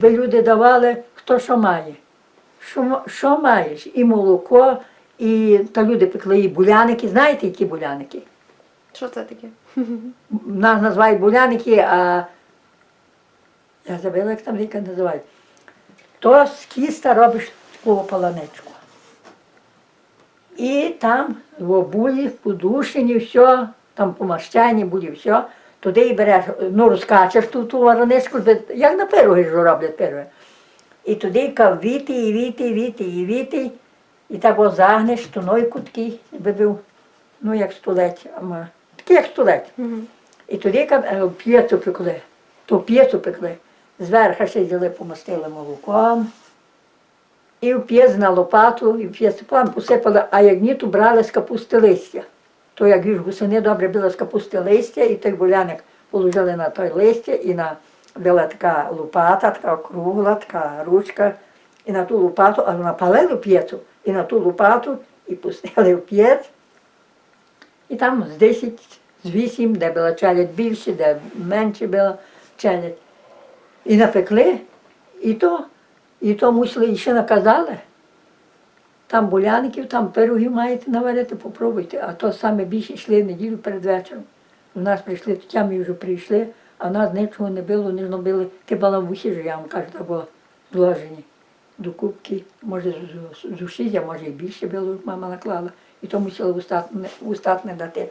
Би люди давали, хто що має. Що, що маєш? І молоко, і та люди пекли і буляники. Знаєте, які буляники? Що це таке? Нас називають буляники, а я забула, як там ріка називають. То з кіста робиш таку полонечку. І там в були, подушені, все, там помащані були, все. Туди і береш, ну розкачеш ту, ту вороничку, як на пироги ж роблять пироги. І туди кав віти, і віти, і віти, і віти. І так ось загнеш, тунойку такий, би був, ну як стулець, ама, такий як стулець. І тоді ка- е, п'єцу пекли, ту п'єцу пекли. Зверху ще взяли, помастили молоком. І в на лопату, і в план посипали, а як ні, то брали з капусти листя. То як ж гусини добре було з капусти листя, і той буляник положили на той листя, і на була така лопата, така кругла, така ручка, і на ту лопату, а напалили п'єцу, і на ту лопату, і пустили в п'єць. І там з 10, з 8, де була челядь більше, де менше була челядь. І напекли, і то, і то мусили, і ще наказали. Там буляників, там пирогів маєте наварити, попробуйте. А то саме більше йшли неділю перед вечором. У нас прийшли, тетя ми вже прийшли, а в нас нічого не було, не зробили. Ти була в усі ж, я вам кажу, так було зложені до кубки, може з- а може і більше було, мама наклала. І то мусила устатне, устатне дати.